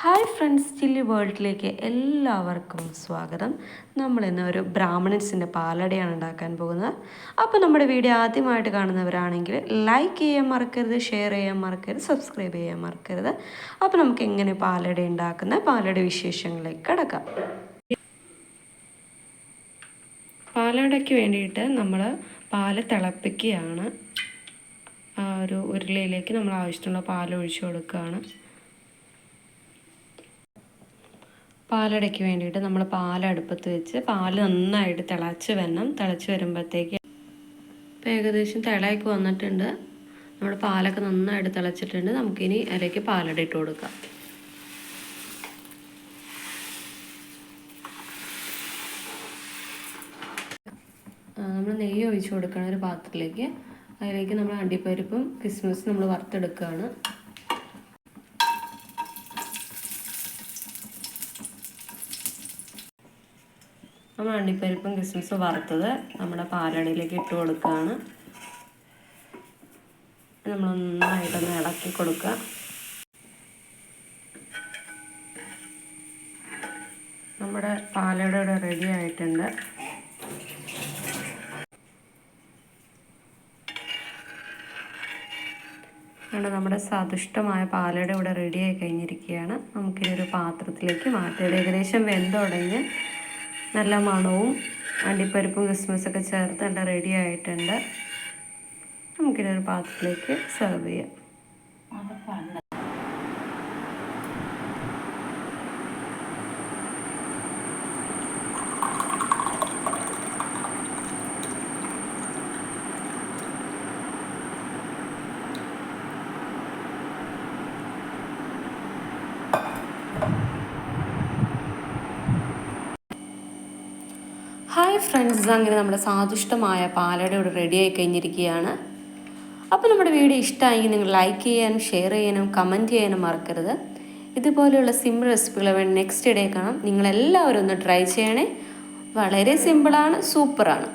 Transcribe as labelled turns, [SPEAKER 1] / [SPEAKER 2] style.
[SPEAKER 1] Hi friends chilli വേൾഡിലേക്ക് എല്ലാവർക്കും സ്വാഗതം. നമ്മൾ ഇന്ന് ഒരു ബ്രാഹ്മണൻസിന്റെ പാലടയാണ് ഉണ്ടാക്കാൻ പോകുന്നത്. അപ്പോൾ നമ്മുടെ വീഡിയോ ആദ്യമായിട്ട് കാണുന്നവരാണെങ്കിൽ ലൈക്ക് ചെയ്യാൻ മറക്കരുത് ഷെയർ ചെയ്യാൻ മറക്കരുത് സബ്സ്ക്രൈബ് ചെയ്യാൻ മറക്കരുത്. അപ്പോൾ നമുക്ക് എങ്ങനെ പാലട ഉണ്ടാക്കുന്ന പാലട വിശേഷങ്ങളിലേക്ക് കിടക്കാം. പാലടയ്ക്ക് വേണ്ടിയിട്ട് നമ്മൾ പാൽ തിളപ്പിക്കുകയാണ്. ആ ഒരു ഉരുളയിലേക്ക് നമ്മൾ ആവശ്യത്തിനുള്ള പാൽ ഒഴിച്ചു കൊടുക്കുകയാണ്. പാലടയ്ക്ക് വേണ്ടിയിട്ട് നമ്മൾ പാൽ അടുപ്പത്ത് വെച്ച് പാൽ നന്നായിട്ട് തിളച്ച് വരണം. തിളച്ച് വരുമ്പോഴത്തേക്ക് ഇപ്പം ഏകദേശം തിളയൊക്കെ വന്നിട്ടുണ്ട്. നമ്മൾ പാലൊക്കെ നന്നായിട്ട് തിളച്ചിട്ടുണ്ട്. നമുക്കിനി അതിലേക്ക് പാലട ഇട്ട് കൊടുക്കാം. നമ്മൾ നെയ്യ് ഒഴിച്ച് കൊടുക്കണം ഒരു പാത്രത്തിലേക്ക്. അതിലേക്ക് നമ്മൾ അണ്ടിപ്പരിപ്പും കിസ്മിസും നമ്മൾ വറുത്തെടുക്കുകയാണ് നമ്മൾ അണ്ടിപ്പരിപ്പും കിസ്മിസും വറുത്തത് നമ്മുടെ പാലടയിലേക്ക് ഇട്ട് കൊടുക്കുകയാണ്. നമ്മൾ നന്നായിട്ടൊന്ന് ഇളക്കി കൊടുക്കുക. നമ്മുടെ പാലട ഇവിടെ റെഡി ആയിട്ടുണ്ട്. അതുകൊണ്ട് നമ്മുടെ സ്വാദിഷ്ടമായ പാലട ഇവിടെ റെഡിയായി കഴിഞ്ഞിരിക്കുകയാണ്. നമുക്കിനി ഒരു പാത്രത്തിലേക്ക് മാറ്റിയത്. ഏകദേശം വെന്തുടങ്ങി. നല്ല മണവും അണ്ടിപ്പരിപ്പും ക്രിസ്മസൊക്കെ ചേർത്ത് നല്ല റെഡി ആയിട്ടുണ്ട്. നമുക്കിതൊരു പാത്രത്തിലേക്ക് സെർവ് ചെയ്യാം. ഹായ് ഫ്രണ്ട്സ് അങ്ങനെ നമ്മുടെ സ്വാദിഷ്ടമായ പാലട ഇവിടെ റെഡി ആയി കഴിഞ്ഞിരിക്കുകയാണ്. അപ്പോൾ നമ്മുടെ വീഡിയോ ഇഷ്ടമായെങ്കിൽ നിങ്ങൾ ലൈക്ക് ചെയ്യാനും ഷെയർ ചെയ്യാനും കമന്റ് ചെയ്യാനും മറക്കരുത്. ഇതുപോലെയുള്ള സിമ്പിൾ റെസിപ്പികൾ വേണ്ടി നെക്സ്റ്റ് ഡേ കാണാം. നിങ്ങളെല്ലാവരും ഒന്ന് ട്രൈ ചെയ്യണേ. വളരെ സിമ്പിളാണ് സൂപ്പറാണ്